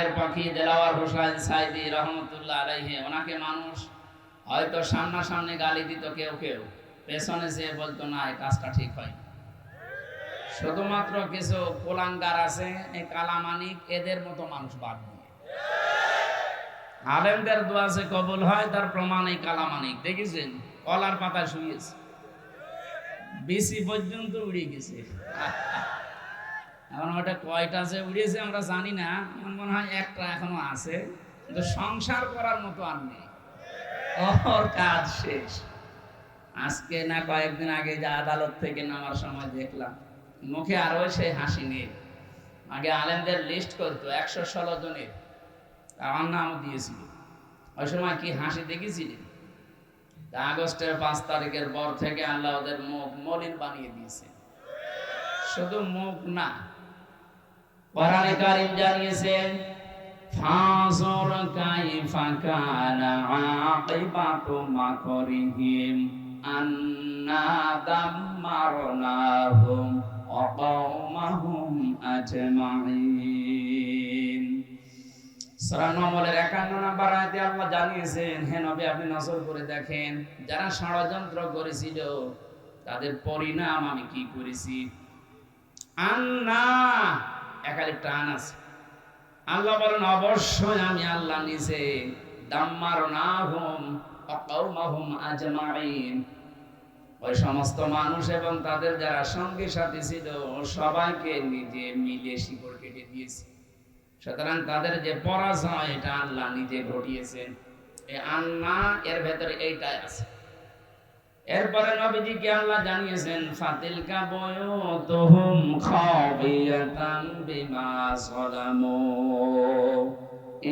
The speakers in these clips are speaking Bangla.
মায়ের পাখি দেলাওয়ার হোসেন সাইদি রহমতুল্লাহ আলাইহি, ওনাকে মানুষ হয়তো সামনাসামনি গালি দিত কেউ কেউ। পেছনে যে বলতো, না, এই কাজটা ঠিক হয় শুধুমাত্র কিছু কোলাঙ্গার আছে, এই কালামানিক এদের মতো মানুষ বাদ দিয়ে। আলেমদের দোয়া যে কবুল হয়, তার প্রমাণ এই কালামানিক দেখেছেন? কলার পাতা শুয়েছে বেশি পর্যন্ত উড়ে গেছে। এখন ওটা কয়টা যে উড়িয়েছে আমরা জানি না, আমার মনে হয় একটা এখনও আছে, কিন্তু সংসার করার মতো আর নেই। ওর কাজ শেষ। আজকে না কয়েকদিন আগে যে আদালত থেকে নামার সময় দেখলাম, মুখে আরও সেই হাসি নেই। আগে আলেমদের লিস্ট করতো, একশো ষোলো জনের। আমার নামও দিয়েছিল। ওই সময় কি হাসি দেখেছিলেন তা আগস্টের পাঁচ তারিখের পর থেকে আল্লাহ ওদের মুখ মলিন বানিয়ে দিয়েছে। শুধু মুখ না কোরআনে কারীম জানিয়েছেন ফাজর কাইফা কানা আকিবাতু মাকরিহিম আন্না দাম্মারনাহুম ওয়া কওমাহুম আজমাইন। সূরা নম্বরের 51 নম্বর আয়াতে আল্লাহ জানিয়েছেন, হে নবী, আপনি নজর করে দেখেন, যারা ষড়যন্ত্র করেছিল, তাদের পরিণাম আমি কি করেছি? আন্না একালে টান আছে। আল্লাহ বলেন, অবশ্যই আমি আল্লাহ নিজে। দাম্মার না হুম অকাউমাহুম আজমাইন। ওই সমস্ত মানুষ এবং তাদের যারা সঙ্গী সাথী ছিল, সবাইকে নিজে মিলে শিকড় কেটে দিয়েছে। সুতরাং তাদের যে পরাজয়, এটা আল্লাহ নিজে ঘটিয়েছেন। এই আন্না এর ভেতরে এইটাই আছে। এরপরে নবীজিকে আল্লাহ জানিয়েছেন, ফাতিলকা বয়ুতুহুম খাবিয়াতান বিমা সালামু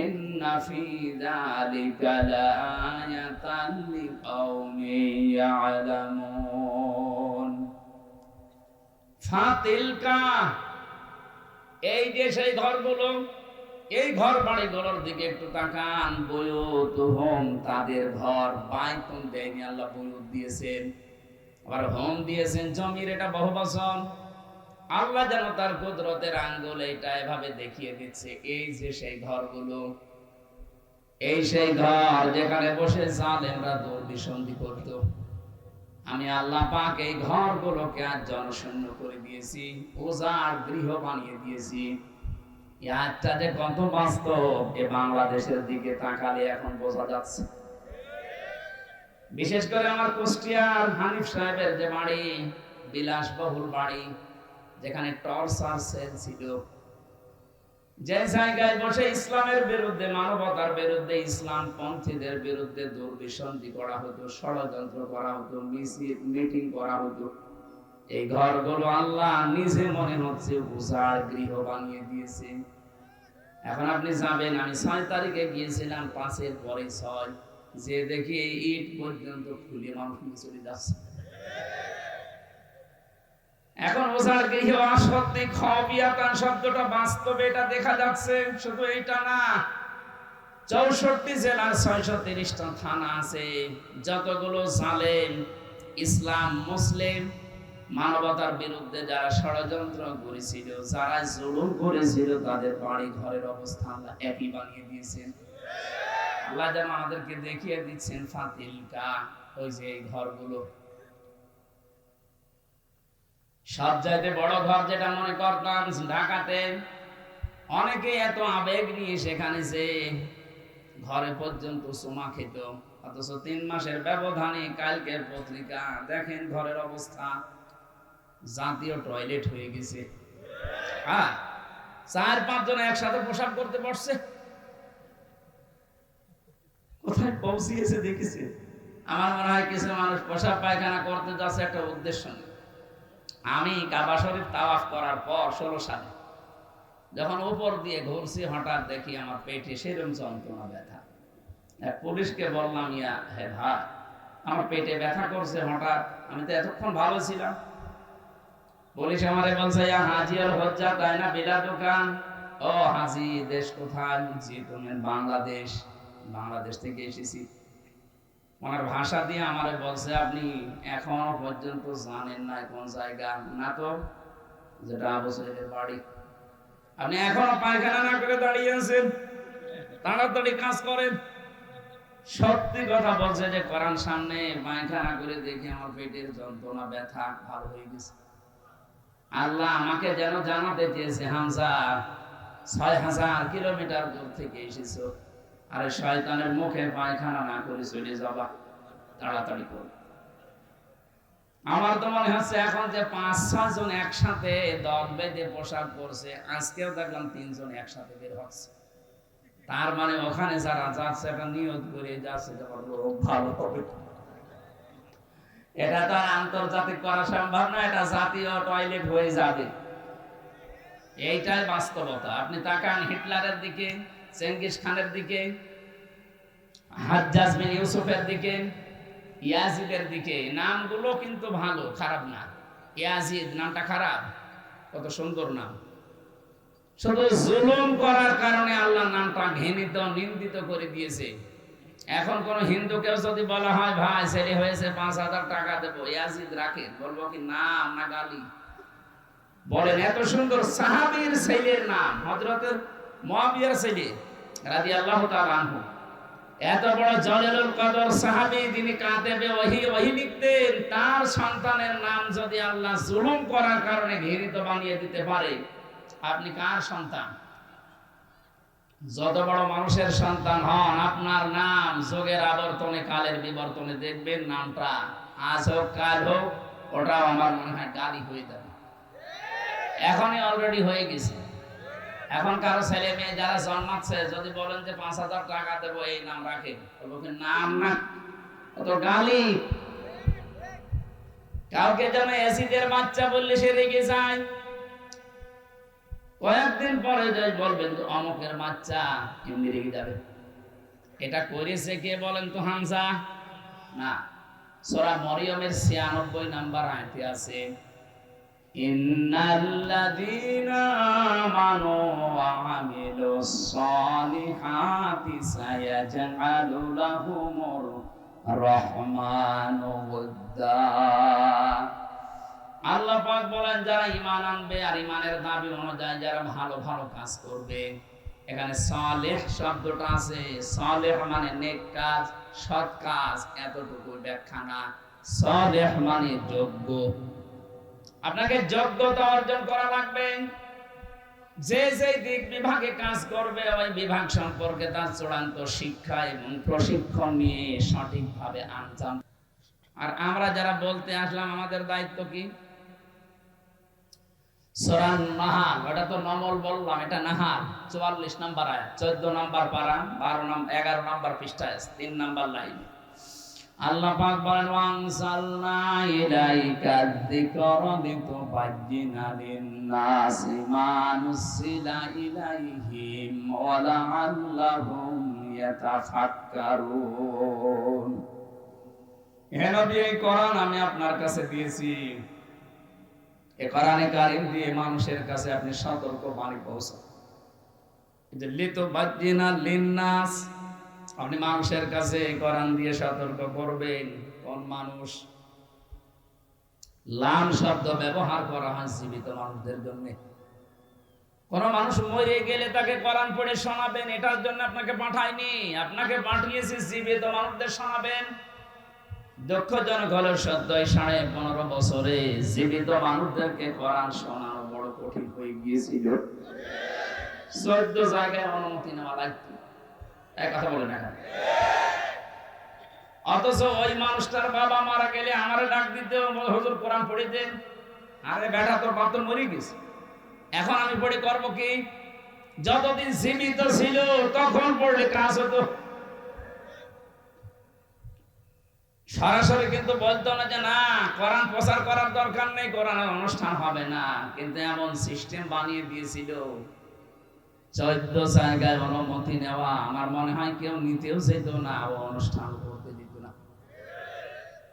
ইন্না ফি যালিকা লাআয়াতান লিকাউমিন ইয়ালামুন। ফাতিলকা, এই যে সেই ঘরগুলো এই ঘর বাড়িগুলোর দিকে একটু তাকান বয়ুত হোম তাদের ঘর। বাইতুন দেয়নি আল্লাহ বয়ুত দিয়েছেন। আবার হোম দিয়েছেন জমির, এটা বহু বছর আল্লাহ যেন তার কুদরতের আঙ্গুল এটা এভাবে দেখিয়ে দিচ্ছে। এই যে সেই ঘরগুলো, এই সেই ঘর যেখানে বসে জালেমরা দুর্বিসন্ধি করত। আমি আল্লাহ পাক এই ঘরগুলোকে আজ জনশূন্য করে দিয়েছি, উজাড় গৃহ বানিয়ে দিয়েছি। যে কত বাস্তব, এ বাংলাদেশের দিকে তাকালে এখন বোঝা যাচ্ছে। বিশেষ করে আমার কুষ্টিয়ার হানিফ সাহেবের যে বাড়ি, বিলাসবহুল বাড়ি, যেখানে টর্চার ছিল যে জায়গায় বসে ইসলামের বিরুদ্ধে, মানবতার বিরুদ্ধে, ইসলাম পন্থীদের বিরুদ্ধে দুর্বিসন্ধি করা হতো, ষড়যন্ত্র করা হতো মিটিং করা হতো। এই ঘরগুলো আল্লাহ নিজে মনে হচ্ছে উজাড় গৃহ বানিয়ে দিয়েছে। এখন আপনি যাবেন, আমি ছয় তারিখে গিয়েছিলাম, পাঁচের পরে ছয়। যে দেখি ইট পর্যন্ত খুলে মানুষ চলে যাচ্ছে। এখন ওজার গৃহ খবিয়াতান শব্দটা বাস্তবে এটা দেখা যাচ্ছে, শুধু এইটা না। চৌষট্টি জেলার ছয়শো তিরিশটা থানা আছে, যতগুলো জালেম, ইসলাম, মুসলিম মানবতার বিরুদ্ধে যারা ষড়যন্ত্র করেছিল, যারা জুলুম করেছিল, তাদের বাড়ি ঘরের অবস্থা আল্লাহ একই বানিয়ে দিয়েছেন। আল্লাহ যেন আমাদেরকে দেখিয়ে দিচ্ছেন, ফাতিলকা, ওই যে এই ঘরগুলো। সব চাইতে বড় ঘর যেটা মনে করতাম ঢাকাতে অনেকে এত আবেগ নিয়ে সেখানে যে ঘরে পর্যন্ত সোমা খেত। অথচ তিন মাসের ব্যবধানে কালকের পত্রিকা, দেখেন ঘরের অবস্থা। জাতীয় টয়লেট হয়ে গেছে। হ্যাঁ চার পাঁচজন একসাথে পোশাক করতে পারছে কোথায় পৌঁছিয়েছে দেখেছে? আমার মনে হয় কিছু মানুষ পোশাক পায়খানা করতে যাচ্ছে একটা উদ্দেশ্য আমি কাবা শরীফ তাওয়াফ করার পর ষোলো সালে যখন উপর দিয়ে ঘুরছি, হঠাৎ দেখি আমার পেটে সেরম যন্ত্রণা, ব্যথা। পুলিশকে বললাম, ইয়া হে ভাই, আমার পেটে ব্যথা করছে হঠাৎ। আমি তো এতক্ষণ ভালো ছিলাম। পুলিশ আমারে বলছে হাজি আর হজ্জা তাই না বিলা দোকান? ও হাজি, দেশ কোথায়? জি, তুমি বাংলাদেশ। বাংলাদেশ থেকে এসেছি। ওনার ভাষা দিয়ে আমারে বলছে, আপনি এখনও পর্যন্ত জানেন না কোন জায়গা? না তো, যেটা আবু বাড়ি। আপনি এখনও পায়খানা না করে দাঁড়িয়ে আছেন? তাড়াতাড়ি কাজ করেন। সত্যি কথা বলছে যে, কোরআন সামনে পায়খানা করে দেখে আমার পেটের যন্ত্রণা, ব্যথা, ভালো হয়ে গেছে। আল্লাহ আমাকে যেন জানাতে চেয়েছে হামসা ছয় হাজার কিলোমিটার দূর থেকে এসেছ। আরে শয়তানের মুখে পায়খানা না করে চলে যাবা। তাড়াতাড়ি করো। আমার তো মনে হচ্ছে এখন যে পাঁচ, ছয় জন একসাথে দল বেঁধে পোশাক পরছে, আজকেও দেখলাম তিনজন একসাথে বের হচ্ছে। তার মানে ওখানে যারা যাচ্ছে, একটা নিয়ত করে যাচ্ছে যে আমার লোক ভালো হবে। এটা তো আর আন্তর্জাতিক করা সম্ভব না, এটা জাতীয় টয়লেট হয়ে যাবে। এইটাই বাস্তবতা। আপনি তাকান হিটলারের দিকে, চেঙ্গিস খানের দিকে, হাজ্জাজ ইউসুফের দিকে, ইয়াজিদের দিকে। নামগুলো কিন্তু ভালো, খারাপ না। ইয়াজিদ, নামটা খারাপ, কত সুন্দর নাম। শুধু জুলুম করার কারণে আল্লাহ নামটা ঘৃণিত, নিন্দিত করে দিয়েছে। এখন কোন হিন্দুকেও যদি বলা হয়, ভাই, ছেলে হয়েছে, পাঁচ হাজার টাকা দেবো। ইয়াজিদ রাখেন, বলব কি নাম না গালি। বলেন, এত সুন্দর সাহাবীর ছেলের নাম হযরতের মুয়াবিয়ার ছেলে, রাদিয়াল্লাহু তাআলা আনহু। এত বড় জলেলুল কদর সাহাবী, যিনি কাতেবে ওহী ওহী লিখতেন, তার সন্তানের নাম যদি আল্লাহ জুলুম করার কারণে ঘৃণিত বানিয়ে দিতে পারে, আপনি কার সন্তান? যত বড় মানুষের সন্তান হন, আপনার নাম যোগের আবর্তনে, কালের বিবর্তনে দেখবেন নামটা। আজ হোক, কাল হোক, ওটাও আমার মনে হয় গালি হয়ে যাবে। এখনই অলরেডি হয়ে গেছে। এখন কারও ছেলে মেয়ে যারা জন্মাচ্ছে, যদি বলেন যে পাঁচ হাজার টাকা দেবো, এই নাম রাখে। বলব কি, নাম না। তো গালি। কাউকে যেন অ্যাসিডের বাচ্চা বললে সে রেগে যায়। কয়েকদিন পরে বলবেন অমকের বাচ্চা, এমনি রেগে যাবে। এটা করেছে কে বলেন তো হামজা? না, সোরা মরিয়মের ছিয়ানব্বই নাম্বার আয়তে আছে, ইন্নাল্লাযীনা আল্লাহ বলেন, যারা ঈমান আনবে আর ঈমানের দাবি অনুযায়ী যারা ভালো ভালো কাজ করবে এখানে সালেহ শব্দটা আছে। সালেহ মানে নেক কাজ, সৎ কাজ, এতটুকু ব্যাখ্যা না। সালেহ মানে যোগ্য। আপনাকে যোগ্যতা অর্জন করা লাগবে। যে যে দিক বিভাগে কাজ করবে, ওই বিভাগ সম্পর্কে তার চূড়ান্ত শিক্ষা এবং প্রশিক্ষণ নিয়ে সঠিকভাবে আঞ্জাম আর আমরা যারা বলতে আসলাম, আমাদের দায়িত্ব কি? সোরান নাহাল ওটা তো নমল বললাম, এটা নাহাল। চুয়াল্লিশ নাম্বার আয়াত, চোদ্দ নাম্বার পারা বারো নাম্বার এগারো নাম্বার পৃষ্ঠায় তিন নাম্বার লাইন। আল্লাহ পাক বলেন ওয়ানসালনা ইলাইকা যিকরা লিতুবাজ্জিনা লিন-নাসি মা নুসিলা ইলাইহিম ইয়াতাফাক্কারুন। নবী, এই কোরআন আমি আপনার কাছে দিয়েছি। কোরআনে কারিম দিয়ে মানুষের কাছে আপনি সতর্ক বাণী পৌঁছান। লিন-নাস, আপনি মানুষের কাছে কোরআন দিয়ে সতর্ক করবেন। কোন মানুষ? শব্দ ব্যবহার করা হয় জীবিত মানুষদের জন্য। কোন মানুষ মরে গেলে তাকে কোরআন পড়ে শোনাবেন, এটার জন্য আপনাকে পাঠায়নি। আপনাকে পাঠিয়েছি, জীবিত মানুষদের শোনাবেন। দুঃখজনক হলো সদ্য সাড়ে পনেরো বছরে জীবিত মানুষদেরকে কোরআন শোনানো বড় কঠিন হয়ে গিয়েছিল। জায়গায় অনুমতি নেওয়া লাগতো। এক কথা বলে না অথচ ওই মানুষটার বাবা মারা গেলে আমারে ডাক দিতে হুজুর, কোরআন পড়ে দেন। আরে বেটা, তোর বাপ মরে গেছে। এখন আমি পড়ে করব কি? যতদিন সীমিত ছিল, তখন পড়লে কাজ হতো। সরাসরি কিন্তু বলতো না যে, না, কোরআন প্রচার করার দরকার নেই, কোরআনের অনুষ্ঠান হবে না। কিন্তু এমন সিস্টেম বানিয়ে দিয়েছিল। চোদ্দ জায়গায় অনুমতি নেওয়া, আমার মনে হয় কেউ নিতেও যেত না, ও অনুষ্ঠান করতে দিত না।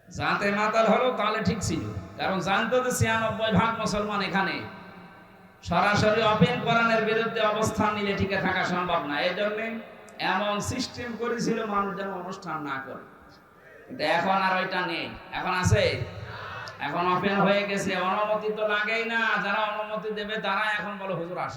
যাতে মাতাল হলো তাহলে ঠিক ছিল। কারণ জানতো যে ছিয়ানব্বই ভাগ মুসলমান এখানে। সরাসরি অপেন কোরআনের বিরুদ্ধে অবস্থান নিলে টিকে থাকা সম্ভব না। এই জন্য এমন সিস্টেম করেছিল মানুষ যেন অনুষ্ঠান না করে। এখন আর ওইটা নেই। এখন আছে? এখন অপেন হয়ে গেছে। অনুমতি তো লাগেই না। যারা অনুমতি দেবে তারা এখন বলো হুজুর আসে